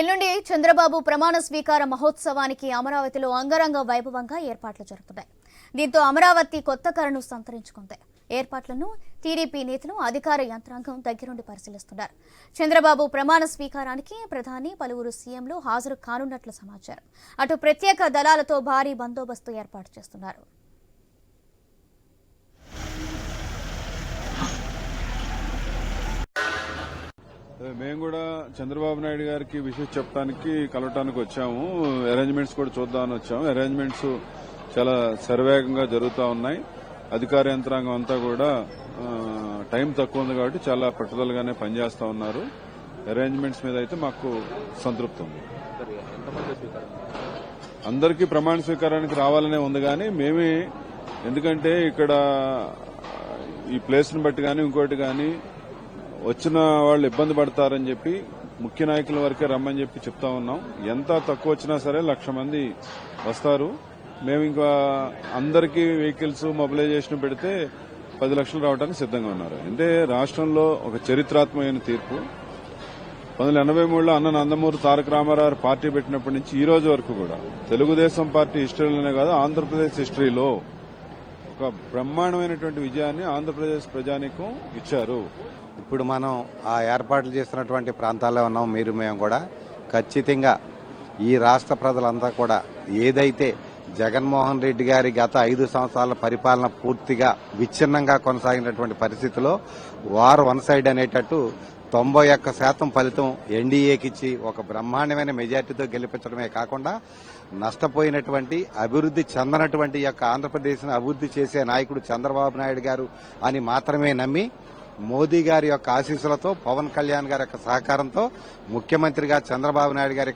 ఎల్లుండి చంద్రబాబు ప్రమాణ స్వీకార మహోత్సవానికి అమరావతిలో అంగరంగ వైభవంగా ఏర్పాట్లు జరుగుతున్నాయి. దీంతో అమరావతి కొత్త కరను సంతరించుకుంది. ఏర్పాట్లను టీడీపీ నేతలు అధికార యంత్రాంగం దగ్గరుండి పరిశీలిస్తున్నారు. చంద్రబాబు ప్రమాణ స్వీకారానికి ప్రధాని పలువురు సీఎంలు హాజరు కానున్నట్లు సమాచారం. అటు ప్రత్యేక దళాలతో భారీ బందోబస్తు ఏర్పాటు చేస్తున్నారు. మేము కూడా చంద్రబాబు నాయుడు గారికి విషయం చెప్పడానికి కలవటానికి వచ్చాము. అరేంజ్మెంట్స్ కూడా చూద్దామని వచ్చాము. అరేంజ్మెంట్స్ చాలా శరవేగంగా జరుగుతూ ఉన్నాయి. అధికార యంత్రాంగం అంతా కూడా టైం తక్కువ ఉంది కాబట్టి చాలా పట్టుదలగానే పనిచేస్తా ఉన్నారు. అరేంజ్మెంట్స్ మీద అయితే మాకు సంతృప్తి ఉంది. అందరికీ ప్రమాణ స్వీకారానికి రావాలనే ఉంది కానీ మేమే ఎందుకంటే ఇక్కడ ఈ ప్లేస్ని బట్టి కానీ ఇంకోటి కానీ వచ్చిన వాళ్ళు ఇబ్బంది పడతారని చెప్పి ముఖ్య నాయకుల వరకే రమ్మని చెప్పి చెప్తా ఉన్నాం. ఎంత తక్కువ వచ్చినా సరే లక్ష మంది వస్తారు. మేము ఇంకా అందరికీ వెహికల్స్ మొబిలైజేషన్ పెడితే పది లక్షలు రావడానికి సిద్ధంగా ఉన్నారు. అంటే రాష్ట్రంలో ఒక చరిత్రాత్మకమైన తీర్పు. పంతొమ్మిది ఎనభై మూడులో అన్న నందమూరి తారక రామారావు పార్టీ పెట్టినప్పటి నుంచి ఈ రోజు వరకు కూడా తెలుగుదేశం పార్టీ హిస్టరీలోనే కాదు ఆంధ్రప్రదేశ్ హిస్టరీలో ఒక బ్రహ్మాండమైనటువంటి విజయాన్ని ఆంధ్రప్రదేశ్ ప్రజానికం ఇచ్చారు. ఇప్పుడు మనం ఆ ఏర్పాట్లు చేస్తున్నటువంటి ప్రాంతాల్లో ఉన్నాం మీరు మేము కూడా. ఖచ్చితంగా ఈ రాష్ట్ర ప్రజలంతా కూడా ఏదైతే జగన్మోహన్ రెడ్డి గారి గత ఐదు సంవత్సరాల పరిపాలన పూర్తిగా విచ్ఛిన్నంగా కొనసాగినటువంటి పరిస్థితిలో వార్ వన్ సైడ్ అనేటట్టు తొంభై ఒక్క శాతం ఫలితం ఎన్డీఏకి ఇచ్చి ఒక బ్రహ్మాండమైన మెజార్టీతో గెలిపించడమే కాకుండా నష్టపోయినటువంటి అభివృద్ధి చెందనటువంటి యొక్క ఆంధ్రప్రదేశ్ను అభివృద్ధి చేసే నాయకుడు చంద్రబాబు నాయుడు గారు అని మాత్రమే నమ్మి మోదీ గారి యొక్క ఆశీస్సులతో పవన్ కళ్యాణ్ గారి యొక్క సహకారంతో ముఖ్యమంత్రిగా చంద్రబాబు నాయుడు గారి